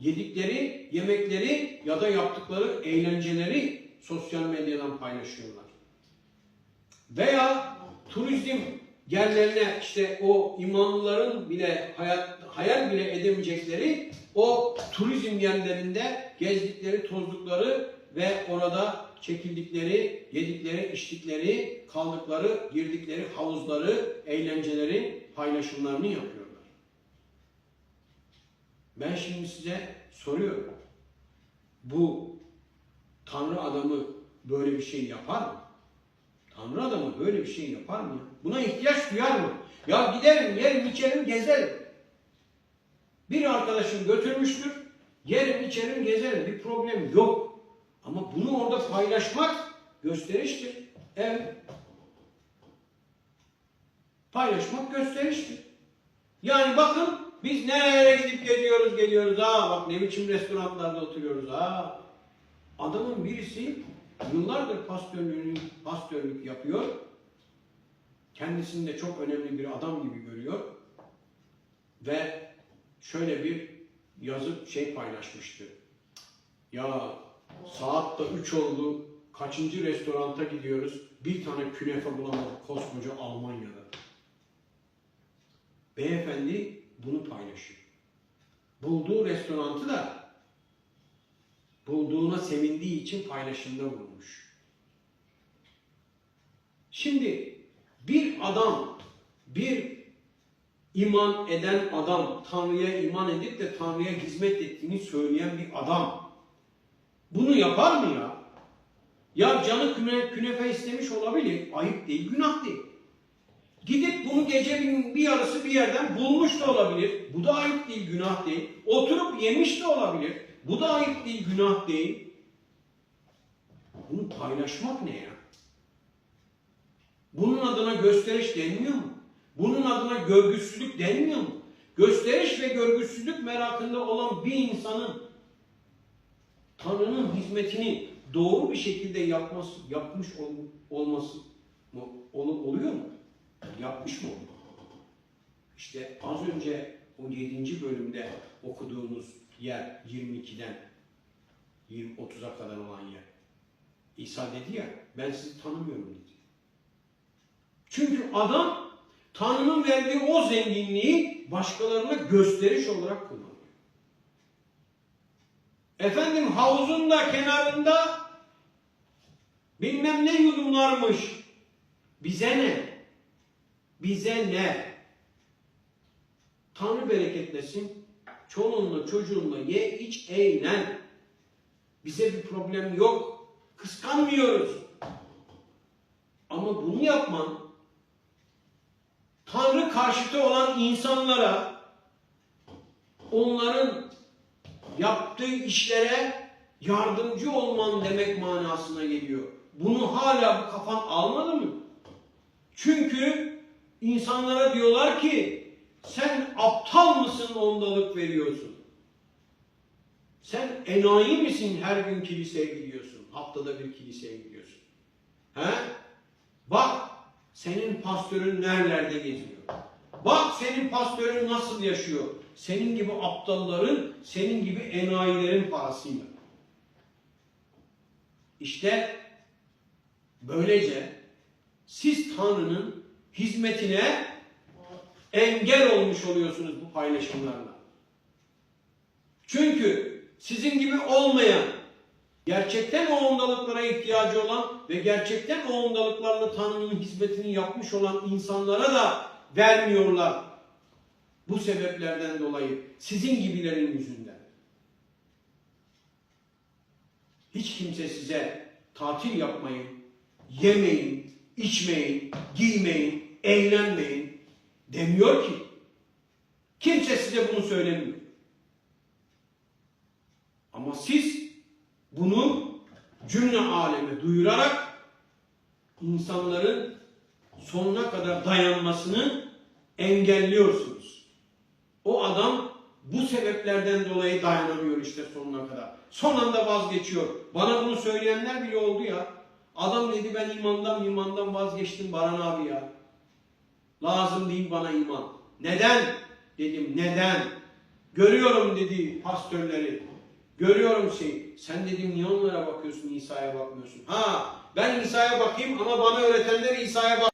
yedikleri yemekleri ya da yaptıkları eğlenceleri sosyal medyadan paylaşıyorlar. Veya turizm yerlerine işte o imanlıların bile hayat, hayal bile edemeyecekleri o turizm yerlerinde gezdikleri, tozdukları ve orada çekildikleri, yedikleri, içtikleri, kaldıkları, girdikleri havuzları, eğlenceleri, paylaşımlarını yapıyorlar. Ben şimdi size soruyorum. Bu Tanrı adamı böyle bir şey yapar mı? Tanrı adamı böyle bir şey yapar mı? Buna ihtiyaç duyar mı? Ya giderim, yerim, içerim, gezerim. Bir arkadaşım götürmüştür. Yerim, içerim, gezerim. Bir problem yok. Ama bunu orada paylaşmak gösteriştir. Evet. Paylaşmak gösteriştir. Yani bakın biz nereye gidip geliyoruz geliyoruz ha bak ne biçim restoranlarda oturuyoruz ha. Adamın birisi yıllardır pastörlüğünü, pastörlük yapıyor. Kendisini de çok önemli bir adam gibi görüyor. Ve şöyle bir yazıp şey paylaşmıştı. Ya saat da 3 oldu. Kaçıncı restoranta gidiyoruz? Bir tane künefe bulamadık koskoca Almanya'da. Beyefendi bunu paylaşıyor. Bulduğu restorantı da bulduğuna sevindiği için paylaşımda bulunmuş. Şimdi bir adam, bir iman eden adam, Tanrı'ya iman edip de Tanrı'ya hizmet ettiğini söyleyen bir adam bunu yapar mı ya? Ya canı küne, künefe istemiş olabilir. Ayıp değil, günah değil. Gidip bunu gecenin bir yarısı bir yerden bulmuş da olabilir. Bu da ayıp değil, günah değil. Oturup yemiş de olabilir. Bu da ayıp değil, günah değil. Bunu paylaşmak ne ya? Bunun adına gösteriş denmiyor mu? Bunun adına görgüsüzlük denmiyor mu? Gösteriş ve görgüsüzlük merakında olan bir insanın Tanrı'nın hizmetini doğru bir şekilde yapması, yapmış ol- olması ol- oluyor mu? Yapmış mı? İşte az önce o 7. bölümde okuduğunuz yer 22'den 20 30'a kadar olan yer. İsa dedi ya ben sizi tanımıyorum dedi. Çünkü adam Tanrı'nın verdiği o zenginliği başkalarına gösteriş olarak kullanıyor. Efendim havuzun da kenarında bilmem ne yudumlarmış. Bize ne? Bize ne? Tanrı bereketlesin. Çoluğunla çocuğunla ye iç eğlen. Bize bir problem yok. Kıskanmıyoruz. Ama bunu yapman Tanrı karşıtı olan insanlara onların yaptığı işlere yardımcı olman demek manasına geliyor. Bunu hala bu kafan almadı mı? Çünkü insanlara diyorlar ki sen aptal mısın ondalık veriyorsun? Sen enayi misin her gün kiliseye gidiyorsun? Haftada bir kiliseye gidiyorsun. He? Bak senin pastörün nerelerde geziyor? Bak senin pastörün nasıl yaşıyor? Senin gibi aptalların, senin gibi enayilerin parasıyla. İşte böylece siz Tanrı'nın hizmetine engel olmuş oluyorsunuz bu paylaşımlarla. Çünkü sizin gibi olmayan, gerçekten o ondalıklara ihtiyacı olan ve gerçekten o ondalıklarla Tanrı'nın hizmetini yapmış olan insanlara da vermiyorlar. Bu sebeplerden dolayı sizin gibilerin yüzünden. Hiç kimse size tatil yapmayın, yemeyin, içmeyin, giymeyin, eğlenmeyin demiyor ki. Kimse size bunu söylemiyor. Ama siz bunu cümle aleme duyurarak insanların sonuna kadar dayanmasını engelliyorsunuz. O adam bu sebeplerden dolayı dayanamıyor işte sonuna kadar. Son anda vazgeçiyor. Bana bunu söyleyenler bile oldu ya. Adam dedi ben imandan imandan vazgeçtim Baran abi ya. Lazım değil bana iman. Neden? Dedim neden? Görüyorum dedi pastörleri. Görüyorum şey. Sen dedim niye onlara bakıyorsun İsa'ya bakmıyorsun? Ha ben İsa'ya bakayım ama bana öğretenler İsa'ya bak.